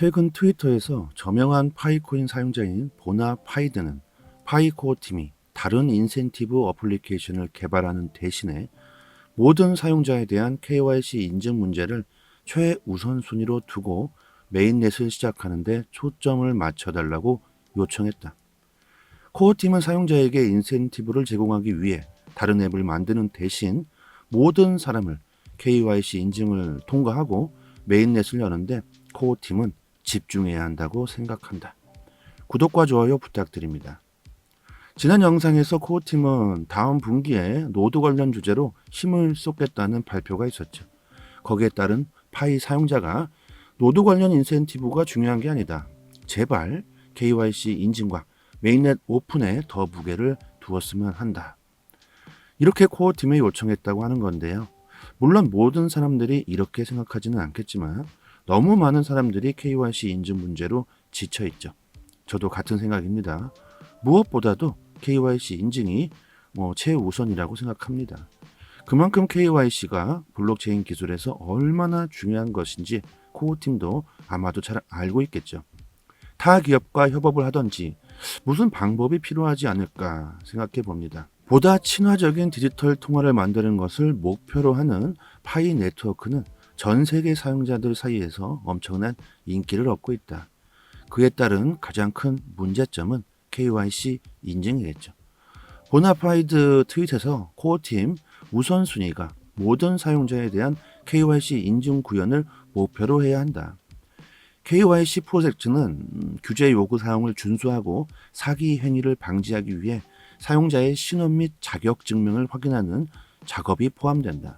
최근 트위터에서 저명한 파이코인 사용자인 보나 파이드는 파이코어 팀이 다른 인센티브 어플리케이션을 개발하는 대신에 모든 사용자에 대한 KYC 인증 문제를 최우선순위로 두고 메인넷을 시작하는데 초점을 맞춰달라고 요청했다. 코어팀은 사용자에게 인센티브를 제공하기 위해 다른 앱을 만드는 대신 모든 사람을 KYC 인증을 통과하고 메인넷을 여는데 코어팀은 집중해야 한다고 생각한다. 구독과 좋아요 부탁드립니다. 지난 영상에서 코어팀은 다음 분기에 노드 관련 주제로 힘을 쏟겠다는 발표가 있었죠. 거기에 따른 파이 사용자가 노드 관련 인센티브가 중요한 게 아니다. 제발 KYC 인증과 메인넷 오픈에 더 무게를 두었으면 한다. 이렇게 코어팀에 요청했다고 하는 건데요. 물론 모든 사람들이 이렇게 생각하지는 않겠지만 너무 많은 사람들이 KYC 인증 문제로 지쳐 있죠. 저도 같은 생각입니다. 무엇보다도 KYC 인증이 뭐 최우선이라고 생각합니다. 그만큼 KYC가 블록체인 기술에서 얼마나 중요한 것인지 코어팀도 아마도 잘 알고 있겠죠. 타 기업과 협업을 하던지 무슨 방법이 필요하지 않을까 생각해 봅니다. 보다 친화적인 디지털 통화를 만드는 것을 목표로 하는 파이 네트워크는 전 세계 사용자들 사이에서 엄청난 인기를 얻고 있다. 그에 따른 가장 큰 문제점은 KYC 인증이겠죠. 보나파이드 트윗에서 코어팀 우선순위가 모든 사용자에 대한 KYC 인증 구현을 목표로 해야 한다. KYC 프로젝트는 음, 규제 요구 사항을 준수하고 사기 행위를 방지하기 위해 사용자의 신원 및 자격 증명을 확인하는 작업이 포함된다.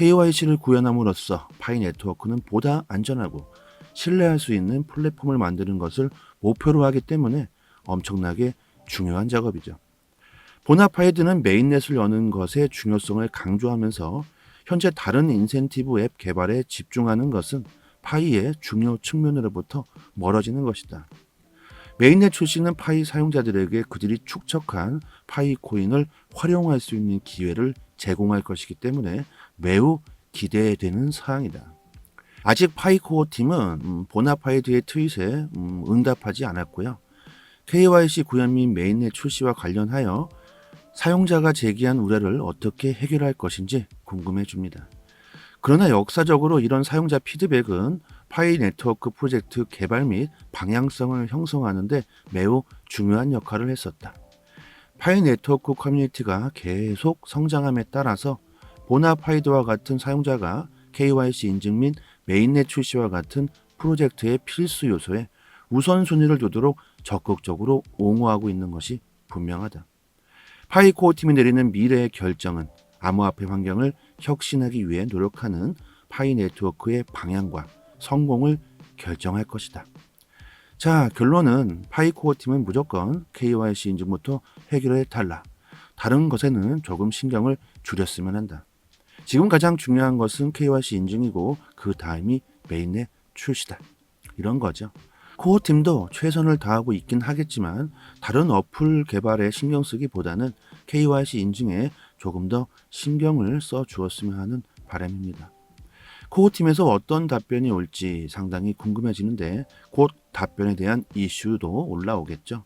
KYC를 구현함으로써 파이 네트워크는 보다 안전하고 신뢰할 수 있는 플랫폼을 만드는 것을 목표로 하기 때문에 엄청나게 중요한 작업이죠. 보나파이드는 메인넷을 여는 것의 중요성을 강조하면서 현재 다른 인센티브 앱 개발에 집중하는 것은 파이의 중요 측면으로부터 멀어지는 것이다. 메인넷 출시는 파이 사용자들에게 그들이 축적한 파이 코인을 활용할 수 있는 기회를 제공할 것이기 때문에 매우 기대되는 사항이다. 아직 파이코어 팀은 음, 보나파이드의 트윗에 음, 응답하지 않았고요. KYC 구현 및 메인넷 출시와 관련하여 사용자가 제기한 우려를 어떻게 해결할 것인지 궁금해 줍니다. 그러나 역사적으로 이런 사용자 피드백은 파이 네트워크 프로젝트 개발 및 방향성을 형성하는데 매우 중요한 역할을 했었다. 파이 네트워크 커뮤니티가 계속 성장함에 따라서 보나파이드와 같은 사용자가 KYC 인증 및 메인넷 출시와 같은 프로젝트의 필수 요소에 우선순위를 두도록 적극적으로 옹호하고 있는 것이 분명하다. 파이 코어 팀이 내리는 미래의 결정은 암호화폐 환경을 혁신하기 위해 노력하는 파이 네트워크의 방향과 성공을 결정할 것이다. 자, 결론은 파이코어 팀은 무조건 KYC 인증부터 해결해 달라. 다른 것에는 조금 신경을 줄였으면 한다. 지금 가장 중요한 것은 KYC 인증이고 그 다음이 메인의 출시다. 이런 거죠. 코어 팀도 최선을 다하고 있긴 하겠지만 다른 어플 개발에 신경 쓰기보다는 KYC 인증에 조금 더 신경을 써 주었으면 하는 바람입니다. 코어 팀에서 어떤 답변이 올지 상당히 궁금해지는데 곧 답변에 대한 이슈도 올라오겠죠.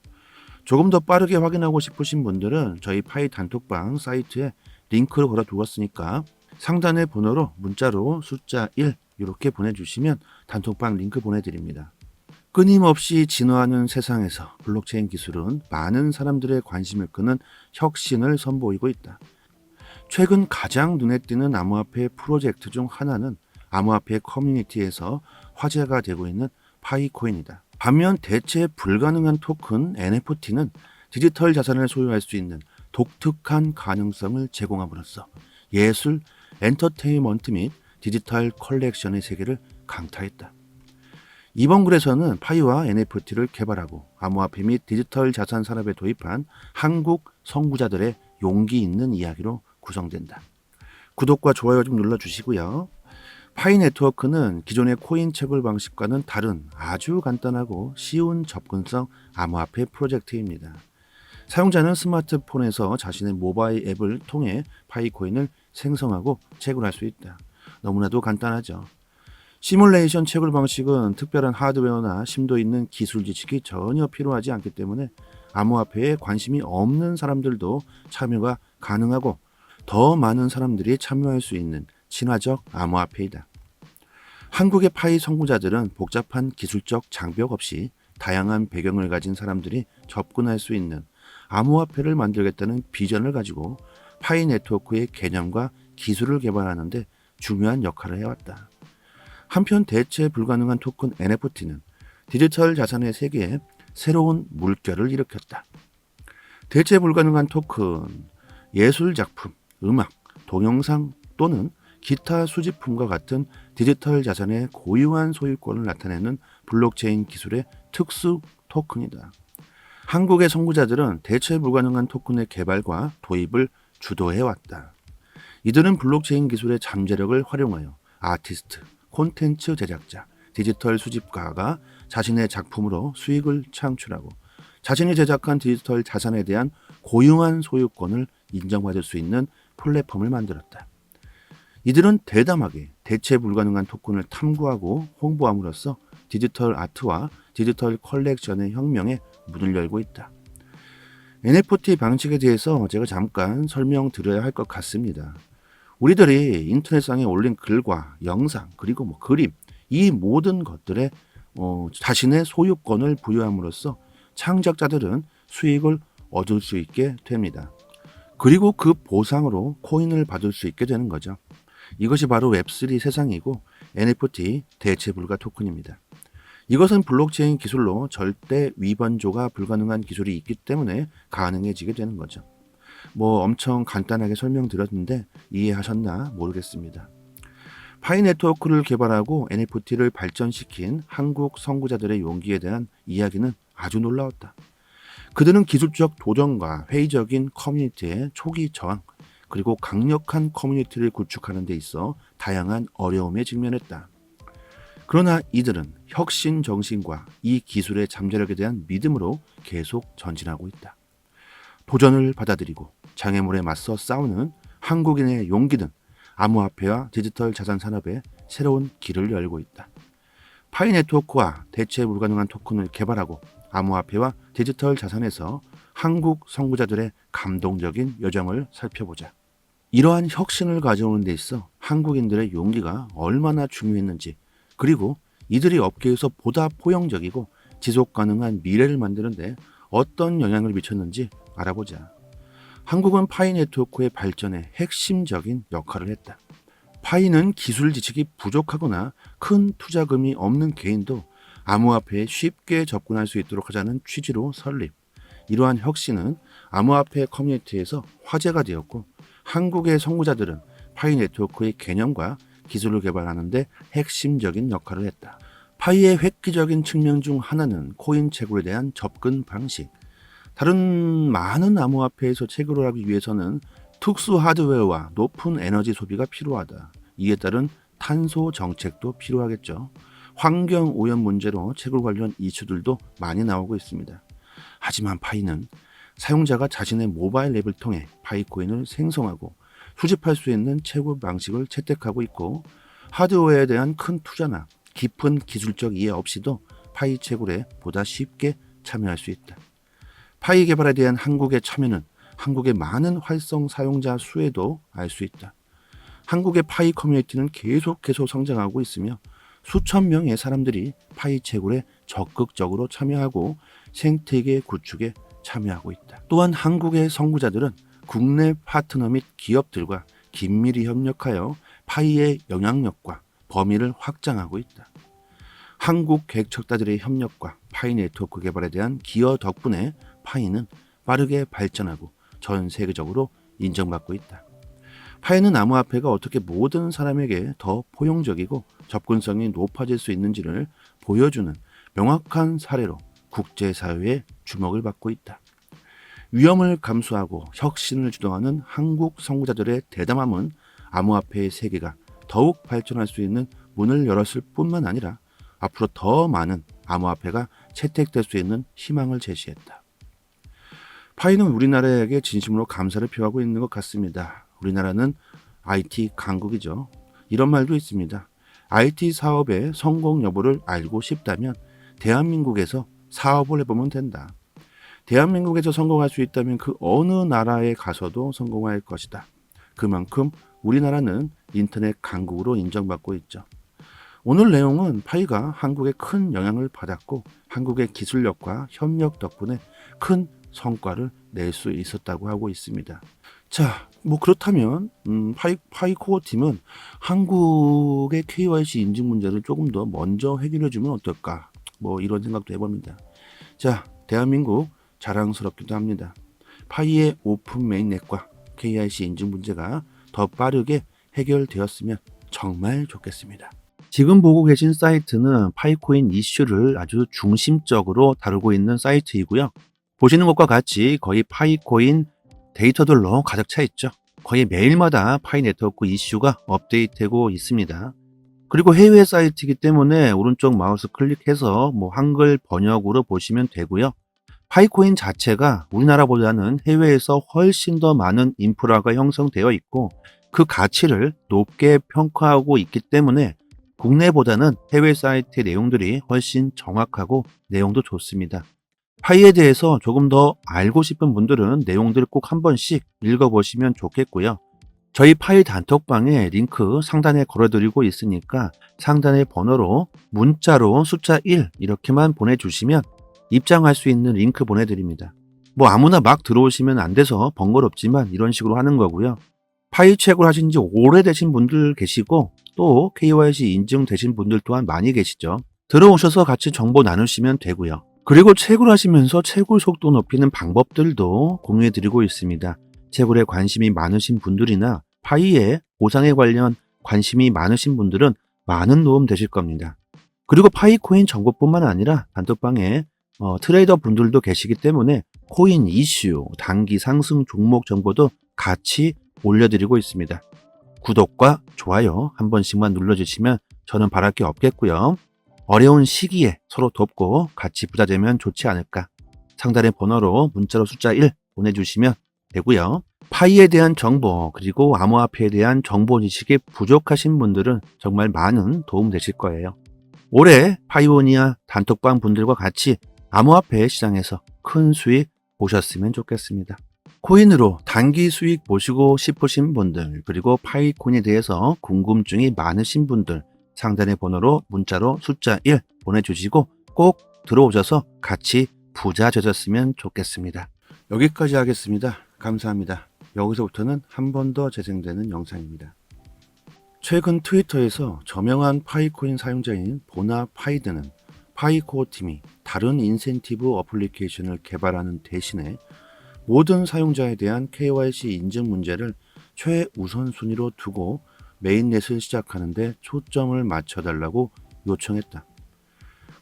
조금 더 빠르게 확인하고 싶으신 분들은 저희 파이 단톡방 사이트에 링크를 걸어 두었으니까 상단의 번호로 문자로 숫자 1 이렇게 보내주시면 단톡방 링크 보내드립니다. 끊임없이 진화하는 세상에서 블록체인 기술은 많은 사람들의 관심을 끄는 혁신을 선보이고 있다. 최근 가장 눈에 띄는 암호화폐 프로젝트 중 하나는 암호화폐 커뮤니티에서 화제가 되고 있는 파이코인이다. 반면 대체 불가능한 토큰 NFT는 디지털 자산을 소유할 수 있는 독특한 가능성을 제공함으로써 예술, 엔터테인먼트 및 디지털 컬렉션의 세계를 강타했다. 이번 글에서는 파이와 NFT를 개발하고 암호화폐 및 디지털 자산 산업에 도입한 한국 선구자들의 용기 있는 이야기로 구성된다. 구독과 좋아요 좀 눌러주시고요. 파이 네트워크는 기존의 코인 채굴 방식과는 다른 아주 간단하고 쉬운 접근성 암호화폐 프로젝트입니다. 사용자는 스마트폰에서 자신의 모바일 앱을 통해 파이 코인을 생성하고 채굴할 수 있다. 너무나도 간단하죠. 시뮬레이션 채굴 방식은 특별한 하드웨어나 심도 있는 기술 지식이 전혀 필요하지 않기 때문에 암호화폐에 관심이 없는 사람들도 참여가 가능하고 더 많은 사람들이 참여할 수 있는 친화적 암호화폐이다. 한국의 파이 선구자들은 복잡한 기술적 장벽 없이 다양한 배경을 가진 사람들이 접근할 수 있는 암호화폐를 만들겠다는 비전을 가지고 파이 네트워크의 개념과 기술을 개발하는데 중요한 역할을 해왔다. 한편 대체 불가능한 토큰 NFT는 디지털 자산의 세계에 새로운 물결을 일으켰다. 대체 불가능한 토큰, 예술 작품, 음악, 동영상 또는 기타 수집품과 같은 디지털 자산의 고유한 소유권을 나타내는 블록체인 기술의 특수 토큰이다. 한국의 선구자들은 대체 불가능한 토큰의 개발과 도입을 주도해왔다. 이들은 블록체인 기술의 잠재력을 활용하여 아티스트, 콘텐츠 제작자, 디지털 수집가가 자신의 작품으로 수익을 창출하고 자신이 제작한 디지털 자산에 대한 고유한 소유권을 인정받을 수 있는 플랫폼을 만들었다. 이들은 대담하게 대체 불가능한 토큰을 탐구하고 홍보함으로써 디지털 아트와 디지털 컬렉션의 혁명에 문을 열고 있다. NFT 방식에 대해서 제가 잠깐 설명드려야 할 것 같습니다. 우리들이 인터넷상에 올린 글과 영상 그리고 뭐 그림 이 모든 것들에 어, 자신의 소유권을 부여함으로써 창작자들은 수익을 얻을 수 있게 됩니다. 그리고 그 보상으로 코인을 받을 수 있게 되는 거죠. 이것이 바로 웹3 세상이고 NFT 대체 불가 토큰입니다. 이것은 블록체인 기술로 절대 위반조가 불가능한 기술이 있기 때문에 가능해지게 되는 거죠. 뭐 엄청 간단하게 설명드렸는데 이해하셨나 모르겠습니다. 파이 네트워크를 개발하고 NFT를 발전시킨 한국 선구자들의 용기에 대한 이야기는 아주 놀라웠다. 그들은 기술적 도전과 회의적인 커뮤니티의 초기 저항, 그리고 강력한 커뮤니티를 구축하는 데 있어 다양한 어려움에 직면했다. 그러나 이들은 혁신 정신과 이 기술의 잠재력에 대한 믿음으로 계속 전진하고 있다. 도전을 받아들이고 장애물에 맞서 싸우는 한국인의 용기는 암호화폐와 디지털 자산 산업에 새로운 길을 열고 있다. 파이 네트워크와 대체 불가능한 토큰을 개발하고 암호화폐와 디지털 자산에서 한국 선구자들의 감동적인 여정을 살펴보자. 이러한 혁신을 가져오는 데 있어 한국인들의 용기가 얼마나 중요했는지 그리고 이들이 업계에서 보다 포용적이고 지속 가능한 미래를 만드는데 어떤 영향을 미쳤는지 알아보자. 한국은 파이 네트워크의 발전에 핵심적인 역할을 했다. 파이는 기술 지식이 부족하거나 큰 투자금이 없는 개인도 암호화폐에 쉽게 접근할 수 있도록 하자는 취지로 설립. 이러한 혁신은 암호화폐 커뮤니티에서 화제가 되었고 한국의 선구자들은 파이 네트워크의 개념과 기술을 개발하는데 핵심적인 역할을 했다. 파이의 획기적인 측면 중 하나는 코인 채굴에 대한 접근 방식. 다른 많은 암호화폐에서 채굴을 하기 위해서는 특수 하드웨어와 높은 에너지 소비가 필요하다. 이에 따른 탄소 정책도 필요하겠죠. 환경 오염 문제로 채굴 관련 이슈들도 많이 나오고 있습니다. 하지만 파이는 사용자가 자신의 모바일 앱을 통해 파이코인을 생성하고 수집할 수 있는 채굴 방식을 채택하고 있고 하드웨어에 대한 큰 투자나 깊은 기술적 이해 없이도 파이 채굴에 보다 쉽게 참여할 수 있다. 파이 개발에 대한 한국의 참여는 한국의 많은 활성 사용자 수에도 알 수 있다. 한국의 파이 커뮤니티는 계속해서 성장하고 있으며 수천 명의 사람들이 파이 채굴에 적극적으로 참여하고 생태계 구축에 참여하고 있다. 또한 한국의 선구자들은 국내 파트너 및 기업들과 긴밀히 협력하여 파이의 영향력과 범위를 확장하고 있다. 한국 개척자들의 협력과 파이 네트워크 개발에 대한 기여 덕분에 파이는 빠르게 발전하고 전 세계적으로 인정받고 있다. 파이는 암호화폐가 어떻게 모든 사람에게 더 포용적이고 접근성이 높아질 수 있는지를 보여주는 명확한 사례로 국제사회의 주목을 받고 있다. 위험을 감수하고 혁신을 주도하는 한국 선구자들의 대담함은 암호화폐의 세계가 더욱 발전할 수 있는 문을 열었을 뿐만 아니라 앞으로 더 많은 암호화폐가 채택될 수 있는 희망을 제시했다. 파이는 우리나라에게 진심으로 감사를 표하고 있는 것 같습니다. 우리나라는 IT 강국이죠. 이런 말도 있습니다. IT 사업의 성공 여부를 알고 싶다면 대한민국에서 사업을 해보면 된다. 대한민국에서 성공할 수 있다면 그 어느 나라에 가서도 성공할 것이다. 그만큼 우리나라는 인터넷 강국으로 인정받고 있죠. 오늘 내용은 파이가 한국에 큰 영향을 받았고 한국의 기술력과 협력 덕분에 큰 성과를 낼 수 있었다고 하고 있습니다. 자, 뭐 그렇다면 음, 파이, 파이 코어 팀은 한국의 KYC 인증 문제를 조금 더 먼저 해결해 주면 어떨까? 뭐 이런 생각도 해봅니다. 자, 대한민국 자랑스럽기도 합니다. 파이의 오픈 메인넷과 KYC 인증 문제가 더 빠르게 해결되었으면 정말 좋겠습니다. 지금 보고 계신 사이트는 파이코인 이슈를 아주 중심적으로 다루고 있는 사이트이고요. 보시는 것과 같이 거의 파이코인 데이터들로 가득 차 있죠. 거의 매일마다 파이 네트워크 이슈가 업데이트되고 있습니다. 그리고 해외 사이트이기 때문에 오른쪽 마우스 클릭해서 뭐 한글 번역으로 보시면 되고요. 파이코인 자체가 우리나라보다는 해외에서 훨씬 더 많은 인프라가 형성되어 있고 그 가치를 높게 평가하고 있기 때문에 국내보다는 해외 사이트의 내용들이 훨씬 정확하고 내용도 좋습니다. 파이에 대해서 조금 더 알고 싶은 분들은 내용들을 꼭 한 번씩 읽어보시면 좋겠고요. 저희 파이 단톡방에 링크 상단에 걸어드리고 있으니까 상단의 번호로 문자로 숫자 1 이렇게만 보내주시면 입장할 수 있는 링크 보내드립니다. 뭐 아무나 막 들어오시면 안 돼서 번거롭지만 이런 식으로 하는 거고요. 파이 책을 하신 지 오래되신 분들 계시고 또 KYC 인증되신 분들 또한 많이 계시죠. 들어오셔서 같이 정보 나누시면 되고요. 그리고 채굴 하시면서 채굴 속도 높이는 방법들도 공유해 드리고 있습니다. 채굴에 관심이 많으신 분들이나 파이에 보상에 관련 관심이 많으신 분들은 많은 도움 되실 겁니다. 그리고 파이 코인 정보뿐만 아니라 단톡방에 어, 트레이더 분들도 계시기 때문에 코인 이슈, 단기 상승 종목 정보도 같이 올려드리고 있습니다. 구독과 좋아요 한 번씩만 눌러주시면 저는 바랄 게 없겠고요. 어려운 시기에 서로 돕고 같이 부자 되면 좋지 않을까. 상단의 번호로 문자로 숫자 1 보내주시면 되고요. 파이에 대한 정보 그리고 암호화폐에 대한 정보 지식이 부족하신 분들은 정말 많은 도움 되실 거예요. 올해 파이오니아 단톡방 분들과 같이 암호화폐 시장에서 큰 수익 보셨으면 좋겠습니다. 코인으로 단기 수익 보시고 싶으신 분들 그리고 파이코인에 대해서 궁금증이 많으신 분들 상단의 번호로 문자로 숫자 1 보내주시고 꼭 들어오셔서 같이 부자 되셨으면 좋겠습니다. 여기까지 하겠습니다. 감사합니다. 여기서부터는 한 번 더 재생되는 영상입니다. 최근 트위터에서 저명한 파이코인 사용자인 보나 파이드는 파이코어 팀이 다른 인센티브 어플리케이션을 개발하는 대신에 모든 사용자에 대한 KYC 인증 문제를 최우선순위로 두고 메인넷을 시작하는데 초점을 맞춰달라고 요청했다.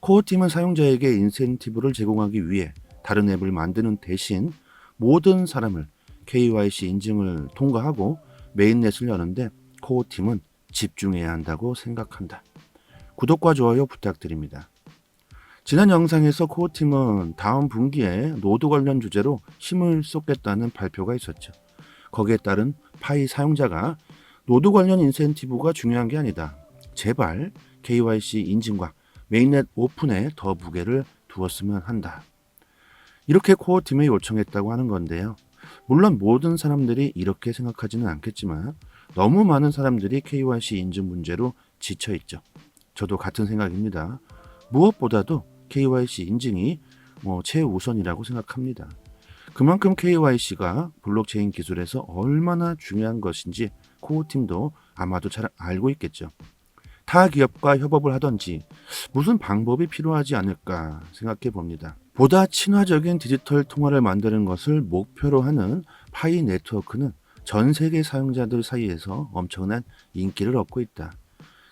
코어팀은 사용자에게 인센티브를 제공하기 위해 다른 앱을 만드는 대신 모든 사람을 KYC 인증을 통과하고 메인넷을 여는데 코어 팀은 집중해야 한다고 생각한다. 구독과 좋아요 부탁드립니다. 지난 영상에서 코어 팀은 다음 분기에 노드 관련 주제로 힘을 쏟겠다는 발표가 있었죠. 거기에 따른 파이 사용자가 노드 관련 인센티브가 중요한 게 아니다. 제발 KYC 인증과 메인넷 오픈에 더 무게를 두었으면 한다. 이렇게 코어 팀에 요청했다고 하는 건데요. 물론 모든 사람들이 이렇게 생각하지는 않겠지만 너무 많은 사람들이 KYC 인증 문제로 지쳐 있죠. 저도 같은 생각입니다. 무엇보다도 KYC 인증이 뭐 최우선이라고 생각합니다. 그만큼 KYC가 블록체인 기술에서 얼마나 중요한 것인지 코어 팀도 아마도 잘 알고 있겠죠. 타 기업과 협업을 하던지 무슨 방법이 필요하지 않을까 생각해 봅니다. 보다 친화적인 디지털 통화를 만드는 것을 목표로 하는 파이 네트워크는 전 세계 사용자들 사이에서 엄청난 인기를 얻고 있다.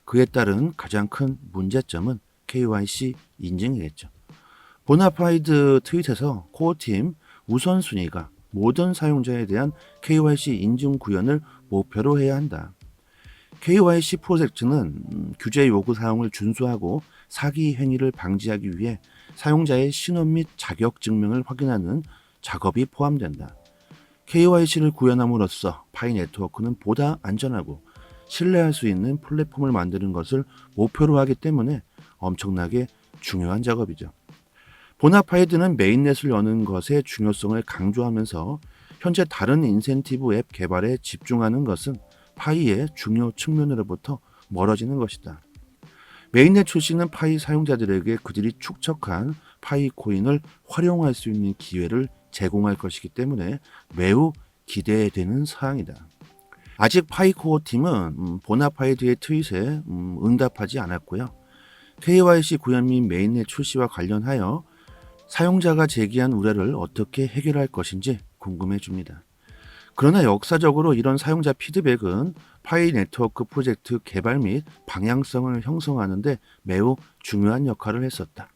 그에 따른 가장 큰 문제점은 KYC 인증이겠죠. 보나파이드 트윗에서 코어팀 우선순위가 모든 사용자에 대한 KYC 인증 구현을 목표로 해야 한다. KYC 프로젝트는 음, 규제 요구 사용을 준수하고 사기 행위를 방지하기 위해 사용자의 신원 및 자격 증명을 확인하는 작업이 포함된다. KYC를 구현함으로써 파이 네트워크는 보다 안전하고 신뢰할 수 있는 플랫폼을 만드는 것을 목표로 하기 때문에 엄청나게 중요한 작업이죠. 보나파이드는 메인넷을 여는 것의 중요성을 강조하면서 현재 다른 인센티브 앱 개발에 집중하는 것은 파이의 중요 측면으로부터 멀어지는 것이다. 메인넷 출시는 파이 사용자들에게 그들이 축적한 파이 코인을 활용할 수 있는 기회를 제공할 것이기 때문에 매우 기대되는 사항이다. 아직 파이코어 팀은 음, 보나파이드의 트윗에 음, 응답하지 않았고요. KYC 구현 및 메인넷 출시와 관련하여 사용자가 제기한 우려를 어떻게 해결할 것인지 궁금해 줍니다. 그러나 역사적으로 이런 사용자 피드백은 파이 네트워크 프로젝트 개발 및 방향성을 형성하는데 매우 중요한 역할을 했었다.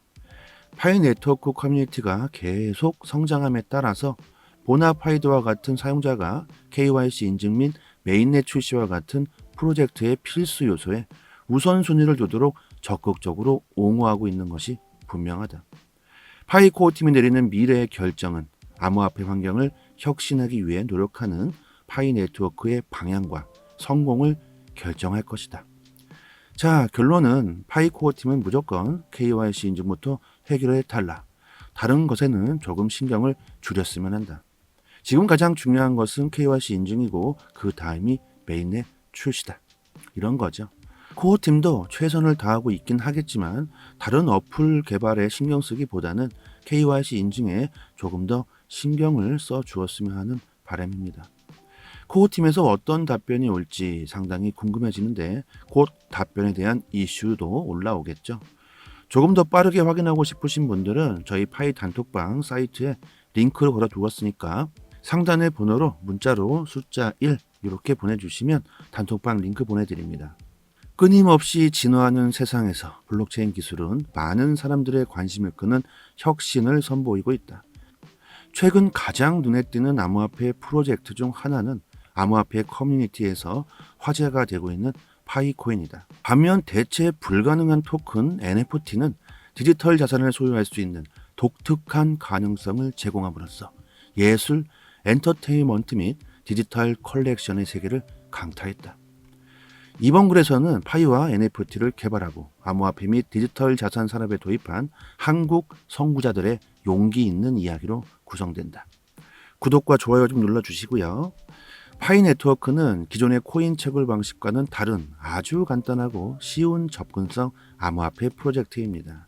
파이 네트워크 커뮤니티가 계속 성장함에 따라서 보나파이드와 같은 사용자가 KYC 인증 및 메인넷 출시와 같은 프로젝트의 필수 요소에 우선순위를 두도록 적극적으로 옹호하고 있는 것이 분명하다. 파이코어 팀이 내리는 미래의 결정은 암호화폐 환경을 혁신하기 위해 노력하는 파이 네트워크의 방향과 성공을 결정할 것이다. 자, 결론은 파이코어 팀은 무조건 KYC 인증부터 해결해 달라. 다른 것에는 조금 신경을 줄였으면 한다. 지금 가장 중요한 것은 KYC 인증이고 그 다음이 메인의 출시다. 이런 거죠. 코어 팀도 최선을 다하고 있긴 하겠지만 다른 어플 개발에 신경 쓰기보다는 KYC 인증에 조금 더 신경을 써 주었으면 하는 바람입니다. 코어 팀에서 어떤 답변이 올지 상당히 궁금해지는데 곧 답변에 대한 이슈도 올라오겠죠. 조금 더 빠르게 확인하고 싶으신 분들은 저희 파이 단톡방 사이트에 링크를 걸어 두었으니까 상단의 번호로 문자로 숫자 1 이렇게 보내주시면 단톡방 링크 보내드립니다. 끊임없이 진화하는 세상에서 블록체인 기술은 많은 사람들의 관심을 끄는 혁신을 선보이고 있다. 최근 가장 눈에 띄는 암호화폐 프로젝트 중 하나는 암호화폐 커뮤니티에서 화제가 되고 있는 파이코인이다. 반면 대체 불가능한 토큰 NFT는 디지털 자산을 소유할 수 있는 독특한 가능성을 제공함으로써 예술, 엔터테인먼트 및 디지털 컬렉션의 세계를 강타했다. 이번 글에서는 파이와 NFT를 개발하고 암호화폐 및 디지털 자산 산업에 도입한 한국 선구자들의 용기 있는 이야기로 구성된다. 구독과 좋아요 좀 눌러주시고요. 파이 네트워크는 기존의 코인 채굴 방식과는 다른 아주 간단하고 쉬운 접근성 암호화폐 프로젝트입니다.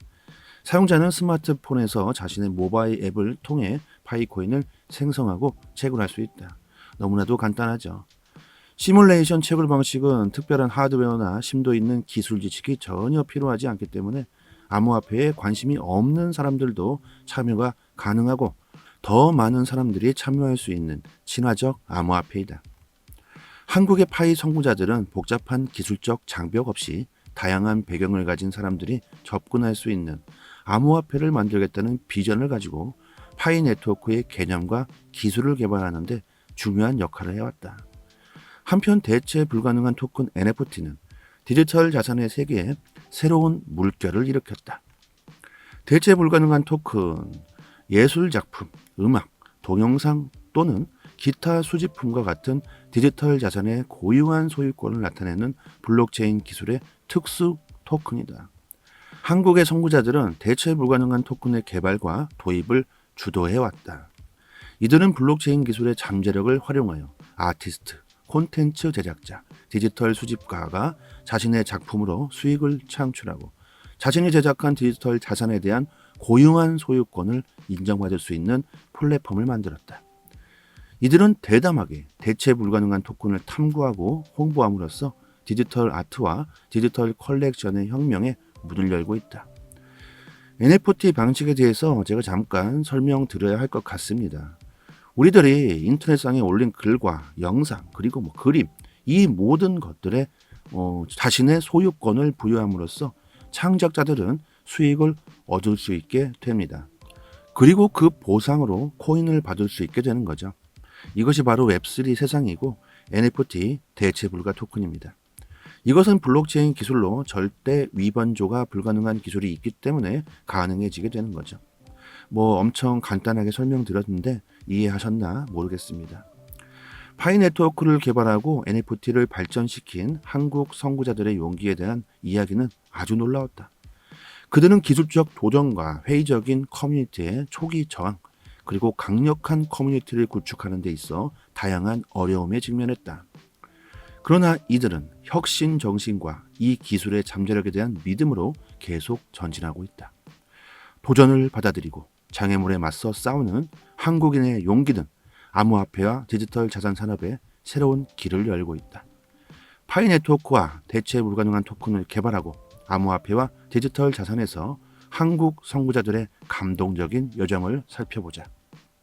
사용자는 스마트폰에서 자신의 모바일 앱을 통해 파이 코인을 생성하고 채굴할 수 있다. 너무나도 간단하죠. 시뮬레이션 채굴 방식은 특별한 하드웨어나 심도 있는 기술 지식이 전혀 필요하지 않기 때문에 암호화폐에 관심이 없는 사람들도 참여가 가능하고 더 많은 사람들이 참여할 수 있는 친화적 암호화폐이다. 한국의 파이 선구자들은 복잡한 기술적 장벽 없이 다양한 배경을 가진 사람들이 접근할 수 있는 암호화폐를 만들겠다는 비전을 가지고 파이 네트워크의 개념과 기술을 개발하는데 중요한 역할을 해왔다. 한편 대체 불가능한 토큰 NFT는 디지털 자산의 세계에 새로운 물결을 일으켰다. 대체 불가능한 토큰, 예술 작품, 음악, 동영상 또는 기타 수집품과 같은 디지털 자산의 고유한 소유권을 나타내는 블록체인 기술의 특수 토큰이다. 한국의 선구자들은 대체 불가능한 토큰의 개발과 도입을 주도해왔다. 이들은 블록체인 기술의 잠재력을 활용하여 아티스트, 콘텐츠 제작자, 디지털 수집가가 자신의 작품으로 수익을 창출하고 자신이 제작한 디지털 자산에 대한 고유한 소유권을 인정받을 수 있는 플랫폼을 만들었다. 이들은 대담하게 대체 불가능한 토큰을 탐구하고 홍보함으로써 디지털 아트와 디지털 컬렉션의 혁명에 문을 열고 있다. NFT 방식에 대해서 제가 잠깐 설명드려야 할 것 같습니다. 우리들이 인터넷상에 올린 글과 영상 그리고 뭐 그림 이 모든 것들에 어, 자신의 소유권을 부여함으로써 창작자들은 수익을 얻을 수 있게 됩니다. 그리고 그 보상으로 코인을 받을 수 있게 되는 거죠. 이것이 바로 웹3 세상이고 NFT 대체 불가 토큰입니다. 이것은 블록체인 기술로 절대 위반조가 불가능한 기술이 있기 때문에 가능해지게 되는 거죠. 뭐 엄청 간단하게 설명드렸는데 이해하셨나 모르겠습니다. 파이 네트워크를 개발하고 NFT를 발전시킨 한국 선구자들의 용기에 대한 이야기는 아주 놀라웠다. 그들은 기술적 도전과 회의적인 커뮤니티의 초기 저항, 그리고 강력한 커뮤니티를 구축하는 데 있어 다양한 어려움에 직면했다. 그러나 이들은 혁신 정신과 이 기술의 잠재력에 대한 믿음으로 계속 전진하고 있다. 도전을 받아들이고 장애물에 맞서 싸우는 한국인의 용기는 암호화폐와 디지털 자산 산업에 새로운 길을 열고 있다. 파이 네트워크와 대체 불가능한 토큰을 개발하고 암호화폐와 디지털 자산에서 한국 선구자들의 감동적인 여정을 살펴보자.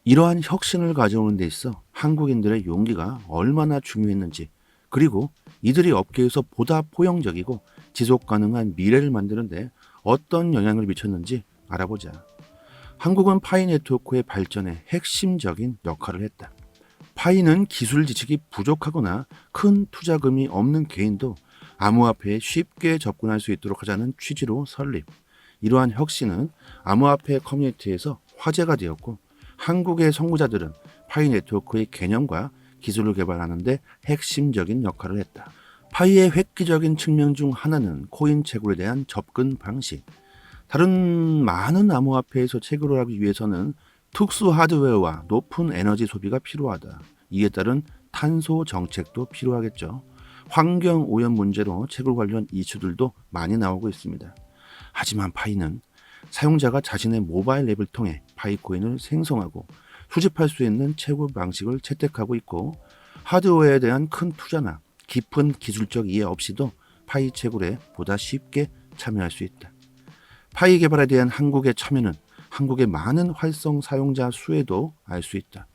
이러한 혁신을 가져오는 데 있어 한국인들의 용기가 얼마나 중요했는지 그리고 이들이 업계에서 보다 포용적이고 지속 가능한 미래를 만드는데 어떤 영향을 미쳤는지 알아보자. 한국은 파이 네트워크의 발전에 핵심적인 역할을 했다. 파이는 기술 지식이 부족하거나 큰 투자금이 없는 개인도 암호화폐에 쉽게 접근할 수 있도록 하자는 취지로 설립. 이러한 혁신은 암호화폐 커뮤니티에서 화제가 되었고 한국의 선구자들은 파이 네트워크의 개념과 기술을 개발하는데 핵심적인 역할을 했다. 파이의 획기적인 측면 중 하나는 코인 채굴에 대한 접근 방식. 다른 많은 암호화폐에서 채굴을 하기 위해서는 특수 하드웨어와 높은 에너지 소비가 필요하다. 이에 따른 탄소 정책도 필요하겠죠. 환경 오염 문제로 채굴 관련 이슈들도 많이 나오고 있습니다. 하지만 파이는 사용자가 자신의 모바일 앱을 통해 파이코인을 생성하고 수집할 수 있는 채굴 방식을 채택하고 있고 하드웨어에 대한 큰 투자나 깊은 기술적 이해 없이도 파이 채굴에 보다 쉽게 참여할 수 있다. 파이 개발에 대한 한국의 참여는 한국의 많은 활성 사용자 수에도 알 수 있다.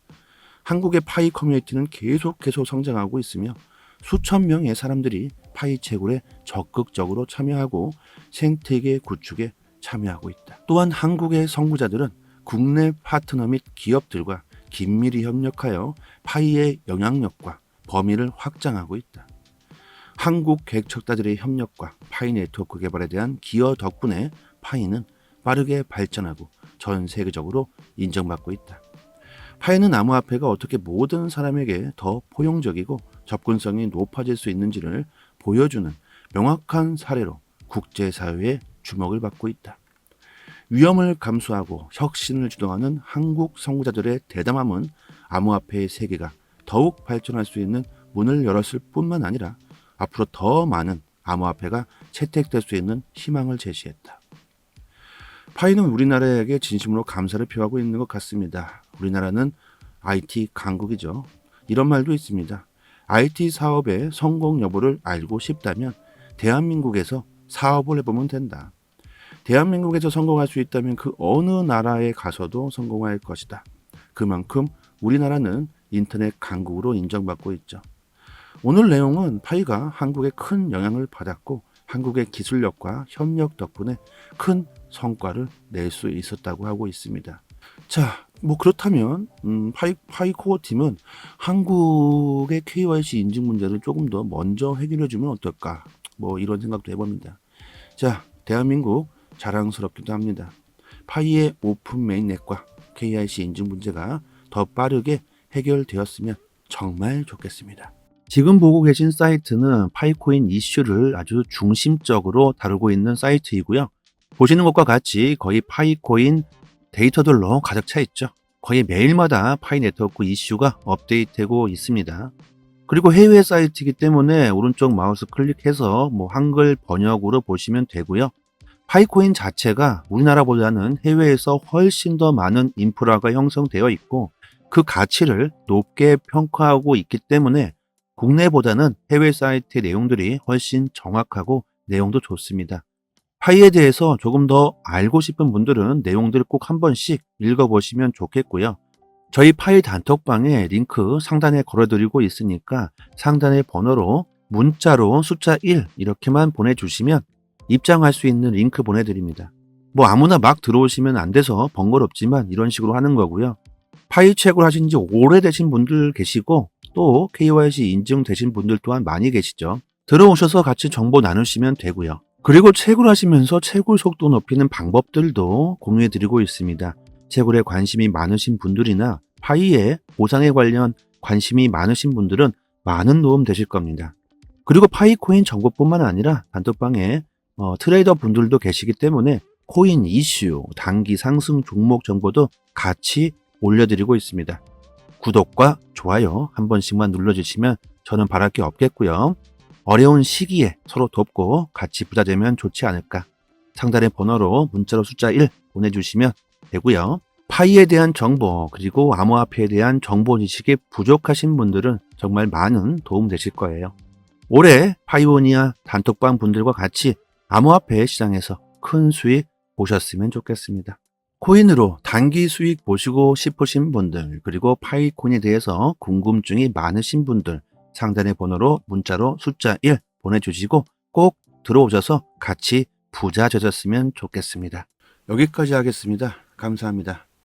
한국의 파이 커뮤니티는 계속해서 성장하고 있으며 수천 명의 사람들이 파이 채굴에 적극적으로 참여하고 생태계 구축에 참여하고 있다. 또한 한국의 선구자들은 국내 파트너 및 기업들과 긴밀히 협력하여 파이의 영향력과 범위를 확장하고 있다. 한국 개척자들의 협력과 파이 네트워크 개발에 대한 기여 덕분에 파이는 빠르게 발전하고 전 세계적으로 인정받고 있다. 파이는 암호화폐가 어떻게 모든 사람에게 더 포용적이고 접근성이 높아질 수 있는지를 보여주는 명확한 사례로 국제사회의 주목을 받고 있다. 위험을 감수하고 혁신을 주도하는 한국 선구자들의 대담함은 암호화폐의 세계가 더욱 발전할 수 있는 문을 열었을 뿐만 아니라 앞으로 더 많은 암호화폐가 채택될 수 있는 희망을 제시했다. 파이는 우리나라에게 진심으로 감사를 표하고 있는 것 같습니다. 우리나라는 IT 강국이죠. 이런 말도 있습니다. IT 사업의 성공 여부를 알고 싶다면 대한민국에서 사업을 해보면 된다. 대한민국에서 성공할 수 있다면 그 어느 나라에 가서도 성공할 것이다. 그만큼 우리나라는 인터넷 강국으로 인정받고 있죠. 오늘 내용은 파이가 한국에 큰 영향을 받았고 한국의 기술력과 협력 덕분에 큰 성과를 낼 수 있었다고 하고 있습니다. 자, 뭐 그렇다면 음, 파이 파이코어 팀은 한국의 KYC 인증 문제를 조금 더 먼저 해결해 주면 어떨까? 뭐 이런 생각도 해봅니다. 자, 대한민국 자랑스럽기도 합니다. 파이의 오픈 메인넷과 KIC 인증 문제가 더 빠르게 해결되었으면 정말 좋겠습니다. 지금 보고 계신 사이트는 파이코인 이슈를 아주 중심적으로 다루고 있는 사이트이고요. 보시는 것과 같이 거의 파이코인 데이터들로 가득 차 있죠. 거의 매일마다 파이 네트워크 이슈가 업데이트되고 있습니다. 그리고 해외 사이트이기 때문에 오른쪽 마우스 클릭해서 뭐 한글 번역으로 보시면 되고요. 파이코인 자체가 우리나라보다는 해외에서 훨씬 더 많은 인프라가 형성되어 있고 그 가치를 높게 평가하고 있기 때문에 국내보다는 해외 사이트의 내용들이 훨씬 정확하고 내용도 좋습니다. 파이에 대해서 조금 더 알고 싶은 분들은 내용들을 꼭한 번씩 읽어보시면 좋겠고요. 저희 파이 단톡방에 링크 상단에 걸어드리고 있으니까 상단의 번호로 문자로 숫자 1 이렇게만 보내주시면 입장할 수 있는 링크 보내드립니다. 뭐 아무나 막 들어오시면 안 돼서 번거롭지만 이런 식으로 하는 거고요. 파이 책을 하신 지 오래되신 분들 계시고 또 KYC 인증되신 분들 또한 많이 계시죠. 들어오셔서 같이 정보 나누시면 되고요. 그리고 채굴 하시면서 채굴 속도 높이는 방법들도 공유해 드리고 있습니다. 채굴에 관심이 많으신 분들이나 파이의 보상에 관련 관심이 많으신 분들은 많은 도움 되실 겁니다. 그리고 파이코인 정보뿐만 아니라 단톡방에 어, 트레이더 분들도 계시기 때문에 코인 이슈, 단기 상승 종목 정보도 같이 올려드리고 있습니다. 구독과 좋아요 한 번씩만 눌러주시면 저는 바랄 게 없겠고요. 어려운 시기에 서로 돕고 같이 부자 되면 좋지 않을까. 상단의 번호로 문자로 숫자 1 보내주시면 되고요. 파이에 대한 정보 그리고 암호화폐에 대한 정보 지식이 부족하신 분들은 정말 많은 도움 되실 거예요. 올해 파이오니아 단톡방 분들과 같이 암호화폐 시장에서 큰 수익 보셨으면 좋겠습니다. 코인으로 단기 수익 보시고 싶으신 분들 그리고 파이코인에 대해서 궁금증이 많으신 분들 상단의 번호로 문자로 숫자 1 보내주시고 꼭 들어오셔서 같이 부자 되셨으면 좋겠습니다. 여기까지 하겠습니다. 감사합니다.